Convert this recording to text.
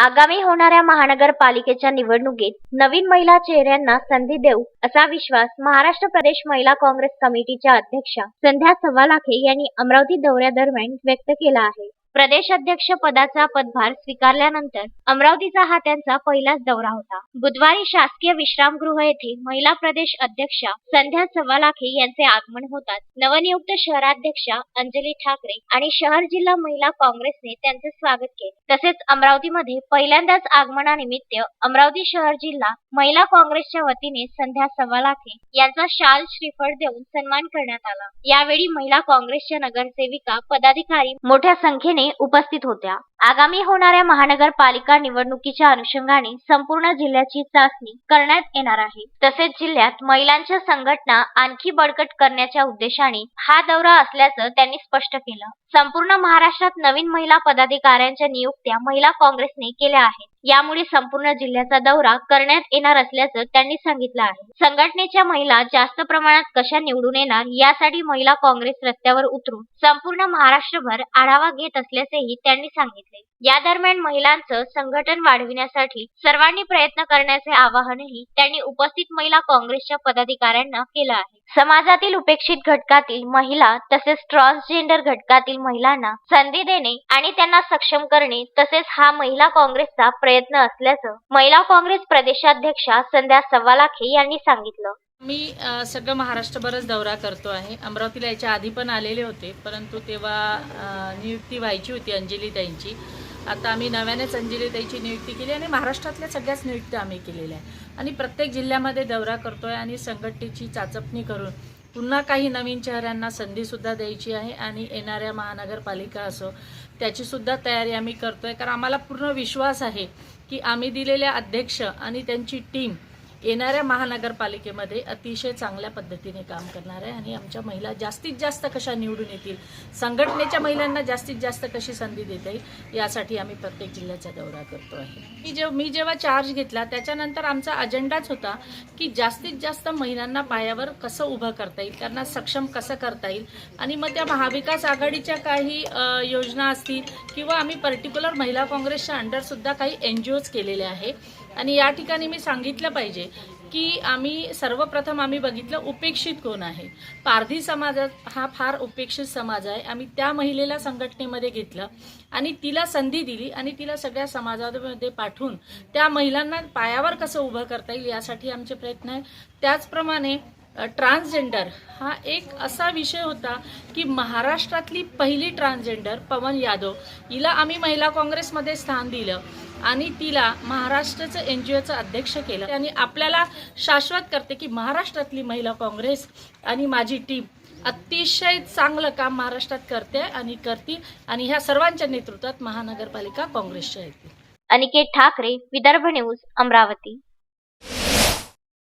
आगामी होणाऱ्या महानगरपालिकेच्या निवडणुकीत नवीन महिला चेहऱ्यांना संधी देऊ असा विश्वास महाराष्ट्र प्रदेश महिला काँग्रेस कमिटीच्या अध्यक्षा संध्या सव्वालाखे यांनी अमरावती दौऱ्यादरम्यान व्यक्त केला आहे. प्रदेश अध्यक्ष पदाचा पदभार स्वीकारल्यानंतर अमरावतीचा हा त्यांचा पहिलाच दौरा होता. बुधवारी शासकीय विश्रामगृह येथे महिला प्रदेश अध्यक्षा संध्या सवालाखे यांचे आगमन होताच. नवनियुक्त शहराध्यक्षा अंजली ठाकरे आणि शहर जिल्हा महिला काँग्रेसने त्यांचे स्वागत केले. तसेच अमरावतीमध्ये पहिल्यांदाच आगमनानिमित्त अमरावती शहर जिल्हा महिला काँग्रेसच्या वतीने संध्या सवालाखे यांचा शाल श्रीफळ देऊन सन्मान करण्यात आला. यावेळी महिला काँग्रेसच्या नगरसेविका पदाधिकारी मोठ्या संख्येने उपस्थित होत्या. आगामी होणाऱ्या महानगरपालिका निवडणुकीच्या अनुषंगाने संपूर्ण जिल्ह्याची चाचणी करण्यात येणार आहे. तसेच जिल्ह्यात महिलांच्या संघटना आणखी बळकट करण्याच्या उद्देशाने हा दौरा असल्याचं त्यांनी स्पष्ट केलं. संपूर्ण महाराष्ट्रात नवीन महिला पदाधिकाऱ्यांच्या नियुक्त्या महिला काँग्रेसने केल्या आहेत. यामुळे संपूर्ण जिल्ह्याचा दौरा करण्यात येणार असल्याचं त्यांनी सांगितलं आहे. संघटनेच्या महिला जास्त प्रमाणात कशा निवडून येणार यासाठी महिला काँग्रेस रस्त्यावर उतरून संपूर्ण महाराष्ट्रभर आढावा घेत असल्याचेही त्यांनी सांगितले. quickly. या दरम्यान महिलांचं संघटन वाढविण्यासाठी सर्वांनी प्रयत्न करण्याचे आवाहनही त्यांनी उपस्थित महिला काँग्रेसच्या पदाधिकाऱ्यांना केलं आहे. समाजातील उपेक्षित घटकातील महिला तसेच ट्रान्सजेंडर घटकातील महिलांना संधी देणे आणि त्यांना सक्षम करणे तसेच हा महिला काँग्रेसचा प्रयत्न असल्याचं महिला काँग्रेस प्रदेशाध्यक्षा संध्या सव्वालाखे यांनी सांगितलं. मी सगळं महाराष्ट्रभरच दौरा करतो आहे. अमरावतीला याच्या आधी पण आलेले होते परंतु तेव्हा नियुक्ती व्हायची होती अंजलीताईंची आता आम्ही नव्यानेच अंजलीताईची नियुक्ती केली आणि महाराष्ट्रातल्या सगळ्याच नियुक्त्या आम्ही केलेल्या आहे आणि प्रत्येक जिल्ह्यामध्ये दौरा करतो आहे आणि संघटनेची चाचपणी करून पुन्हा काही नवीन चेहऱ्यांना संधीसुद्धा द्यायची आहे आणि येणाऱ्या महानगरपालिका असो त्याचीसुद्धा तयारी आम्ही करतो आहे कारण आम्हाला पूर्ण विश्वास आहे की आम्ही दिलेल्या अध्यक्ष आणि त्यांची टीम येणाऱ्या महानगरपालिकेमध्ये अतिशय चांगल्या पद्धतीने काम करणार आहे आणि आमच्या महिला जास्तीत जास्त कशा निवडून येतील संघटनेच्या महिलांना जास्तीत जास्त कशी संधी देता येईल यासाठी आम्ही प्रत्येक जिल्ह्याचा दौरा करतो आहे. मी जेव्हा मी जेव्हा चार्ज घेतला त्याच्यानंतर आमचा अजेंडाच होता की जास्तीत जास्त महिलांना पायावर कसं उभं करता येईल त्यांना सक्षम कसं करता येईल आणि मग त्या महाविकास आघाडीच्या काही योजना असतील किंवा आम्ही पर्टिक्युलर महिला काँग्रेसच्या अंडरसुद्धा काही एन जी ओज केलेले आहे. आणि या ठिकाणी मी सांगितलं पाहिजे की आम्ही सर्वप्रथम आम्ही बघितलं उपेक्षित कोण आहे. पारधी समाजात हा फार उपेक्षित समाज आहे. आम्ही त्या महिलेला संघटनेमध्ये घेतलं आणि तिला संधी दिली आणि तिला सगळ्या समाजामध्ये पाठवून त्या महिलांना पायावर कसं उभं करता येईल यासाठी आमचे प्रयत्न आहे त्याचप्रमाणे ट्रान्सजेंडर हा एक असा विषय होता की महाराष्ट्रातली पहिली ट्रान्सजेंडर पवन यादव हिला आम्ही महिला काँग्रेसमध्ये स्थान दिलं. आणि तिला महाराष्ट्राचं एन जी ओचं अध्यक्ष केलं. आणि आपल्याला शाश्वत करते की महाराष्ट्रातली महिला काँग्रेस आणि माझी टीम अतिशय चांगलं काम महाराष्ट्रात करते आणि करते आणि ह्या सर्वांच्या नेतृत्वात महानगरपालिका काँग्रेसच्या येते अनिकेत ठाकरे विदर्भ न्यूज अमरावती.